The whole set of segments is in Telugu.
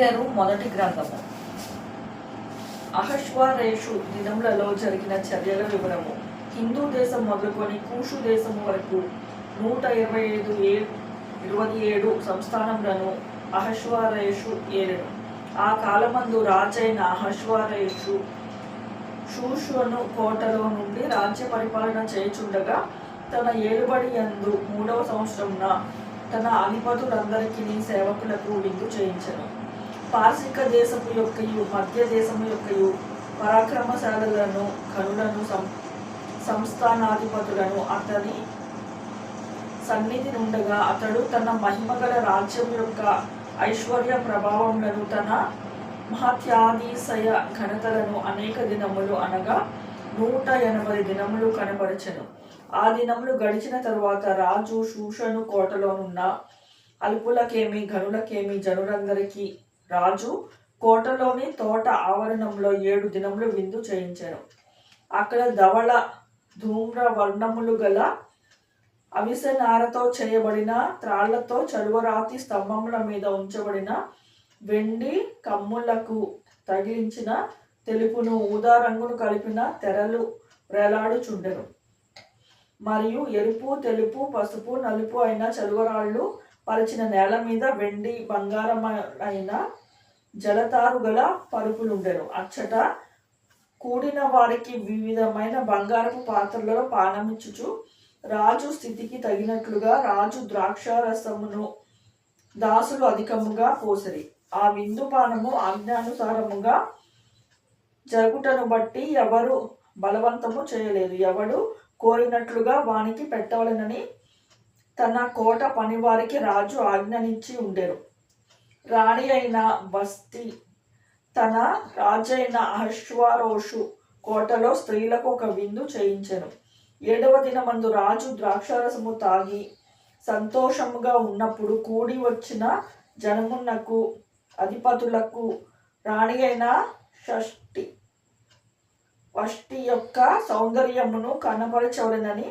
ఎస్తేరు మొదటి గ్రంథము. అహశ్వారేషు దినములలో జరిగిన చర్యల వివరము. హిందూ దేశం మొదలుకొని కూషు దేశం వరకు నూట ఇరవై ఐదు ఏ ఇరవై ఏడు సంస్థానములను అహశ్వారేషు ఏలెను ఆ కాలమందు రాజైన అహశ్వారేషు షూషును కోటలో నుండి రాజ్య పరిపాలన చేయుచుండగా తన ఏలుబడి యందు మూడవ సంవత్సరంన తన అధిపతులందరికీ సేవకులకు విందు చేయించను. పార్శిక దేశము యొక్కయు మధ్య దేశము యొక్కయు పరాక్రమశాలులను కనులను సం సంస్థానాధిపతులను అతని సన్నిధి నుండగా అతడు తన మహిమగల రాజ్యం యొక్క ఐశ్వర్య ప్రభావములను తన మహత్యాదిశయ ఘనతలను అనేక దినములు అనగా నూట ఎనభై దినములు కనబరచను ఆ దినములు గడిచిన తరువాత రాజు శూషను కోటలోనున్న అల్పులకేమి గనులకేమి జనులందరికీ రాజు కోటలోని తోట ఆవరణంలో ఏడు దినములు విందు చేయించారు అక్కడ ధవళ ధూమ్ర వర్ణములు గల అవిసెనారతో చేయబడిన త్రాళ్ళతో చలువరాతి స్తంభముల మీద ఉంచబడిన వెండి కమ్ములకు తగిలించిన తెలుపును ఊదా రంగును కలిపిన తెరలు వేలాడుచుండెను మరియు ఎరుపు తెలుపు పసుపు నలుపు అయిన చలువరాళ్ళు పరిచిన నేల మీద వెండి బంగారం అయిన జలతారుగల పరుపులుండెను. అచ్చట కూడిన వారికి వివిధమైన బంగారపు పాత్రలలో పానమిచ్చుచు రాజు స్థితికి తగినట్లుగా రాజు ద్రాక్షారసమును దాసులు అధికముగా పోసరి. ఆ విందు పానము ఆజ్ఞానుసారముగా జరుగుటను బట్టి ఎవరు బలవంతము చేయలేదు. ఎవడు కోరినట్లుగా వానికి పెట్టవలెనని తన కోట పనివారికి రాజు ఆజ్ఞనిచ్చి ఉండెను. రాణి అయిన బస్తి తన రాజైన అహశ్వారోషు కోటలో స్త్రీలకు ఒక విందు చేయించెను. ఏడవ దినమందు రాజు ద్రాక్షారసము తాగి సంతోషముగా ఉన్నప్పుడు కూడి వచ్చిన జనమునకు అధిపతులకు రాణి అయిన షష్ఠి వష్టి యొక్క సౌందర్యమును కనబరచవలనని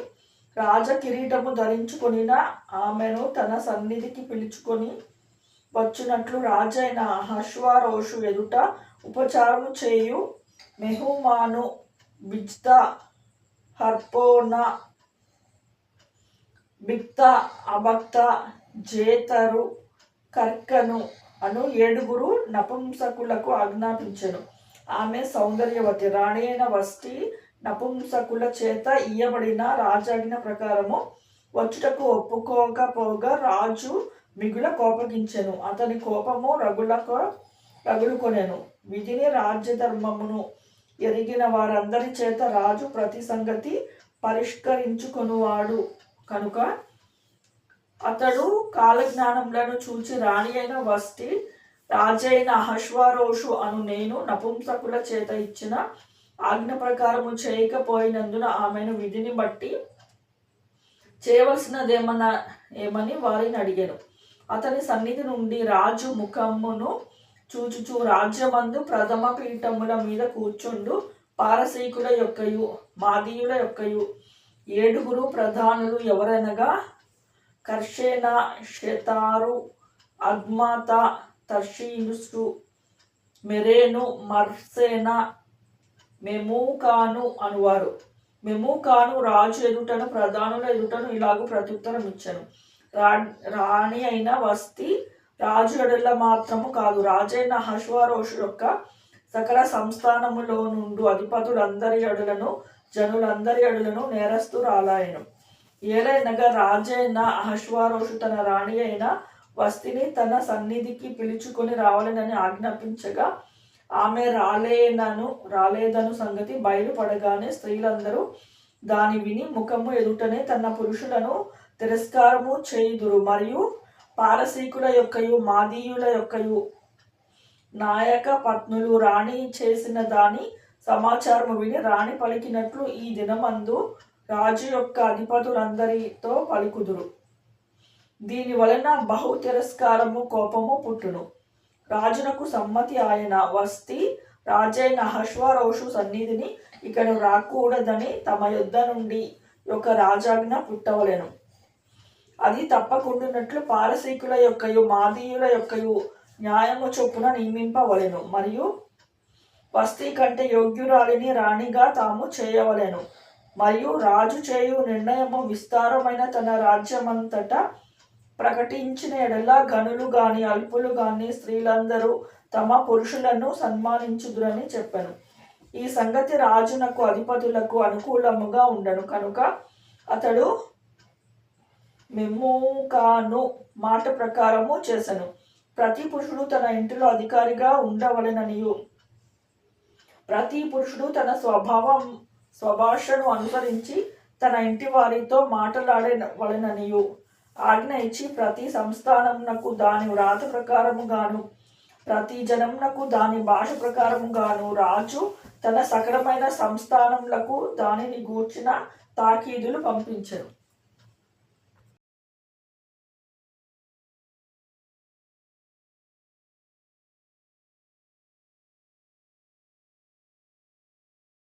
రాజ కిరీటము ధరించుకొనిన ఆమెను తన సన్నిధికి పిలుచుకొని వచ్చినట్లు రాజైన హశ్వారోషు ఎదుట ఉపచారము చేయు మెహుమాను బిజ్త హర్పోన బిక్త అభక్త జేతరు కర్కను అను ఏడుగురు నపుంసకులకు ఆజ్ఞాపించను. ఆమె సౌందర్యవతి రాణి అయిన వస్తి నపుంసకుల చేత ఇయ్యబడిన రాజాజ్ఞ ప్రకారము వచ్చుటకు ఒప్పుకోకపోగా రాజు మిగుల కోపగించెను. అతని కోపము రగులకు రగులుకొనెను. విధిని రాజ్యధర్మమును ఎరిగిన వారందరి చేత రాజు ప్రతి సంగతి పరిష్కరించుకొనువాడు. కనుక అతడు కాలజ్ఞానములను చూచి రాణి అయిన వస్తి రాజైన అహశ్వారోషు అను నేను నపుంసకుల చేత ఇచ్చిన ఆజ్ఞ ప్రకారము చేయకపోయినందున ఆమెను విధిని బట్టి చేయవలసినదేమన్నా ఏమని వారిని అడిగాను. అతని సన్నిధి నుండి రాజు ముఖమును చూచుచు రాజ్యమందు ప్రథమ పీఠముల మీద కూర్చుండు. పారసీకుల యొక్కయు మాదీయుల యొక్కయు ఏడుగురు ప్రధానులు ఎవరనగా కర్షేన షెతారు అగ్మాత తర్షీనుసు మెరేను మర్సేన మెమూకాను అనువారు. మెమూకాను రాజు ఎదుటను ప్రధానుల ఎదుటను ఇలాగూ ప్రత్యుత్తరం ఇచ్చను రాణి అయిన వస్తి రాజు ఎడల మాత్రము కాదు. రాజైన హశ్వారోషు యొక్క సకల సంస్థానములో నుండు అధిపతులందరి అడులను జనులందరి అడులను నేరస్తురాలాయను ఏలైనగా రాజైన అహశ్వారోషు తన రాణి అయిన వస్తిని తన సన్నిధికి పిలుచుకొని రావాలనని ఆజ్ఞాపించగా ఆమె రాలేనను రాలేదను సంగతి బయలుపడగానే స్త్రీలందరూ దాని విని ముఖము ఎదుటనే తన పురుషులను తిరస్కారము చేయుదురు. మరియు పారసీకుల యొక్కయు మాదీయుల యొక్కయు నాయక పత్నులు రాణి చేసిన దాని సమాచారము విని రాణి పలికినట్లు ఈ దినమందు రాజు యొక్క అధిపతులందరితో పలుకుదురు. దీని వలన బహు తిరస్కారము కోపము పుట్టును. రాజునకు సమ్మతి ఆయన వస్తి రాజైన అహశ్వరోషు సన్నిధిని ఇక్కడ రాకూడదని తమ యుద్ధ నుండి ఒక రాజాజ్ఞ పుట్టవలెను. అది తప్పకుండునట్లు పారసీకుల యొక్కయు మాదీయుల యొక్కయు న్యాయము చొప్పున నియమింపవలెను. మరియు వస్తీ కంటే యోగ్యురాలిని రాణిగా తాము చేయవలెను. మరియు రాజు చేయు నిర్ణయము విస్తారమైన తన రాజ్యమంతటా ప్రకటించిన ఎడల గనులు గాని అల్పులు గాని స్త్రీలందరూ తమ పురుషులను సన్మానించుదురని చెప్పాను. ఈ సంగతి రాజునకు అధిపతులకు అనుకూలముగా ఉండను. కనుక అతడు మెమ్ముకాను మాట ప్రకారము చేసెను. ప్రతి పురుషుడు తన ఇంటిలో అధికారిగా ఉండవలెననియు. ప్రతి పురుషుడు తన స్వభావం స్వభాషను అనుసరించి తన ఇంటి వారితో మాట్లాడవలెననియు. ఆజ్ఞ ఇచ్చి ప్రతి సంస్థానమునకు దాని వ్రాత ప్రకారముగాను ప్రతి జనమునకు దాని భాష ప్రకారముగాను రాజు తన సకలమైన సంస్థానములకు దానిని గూర్చిన తాకీదులు పంపించరు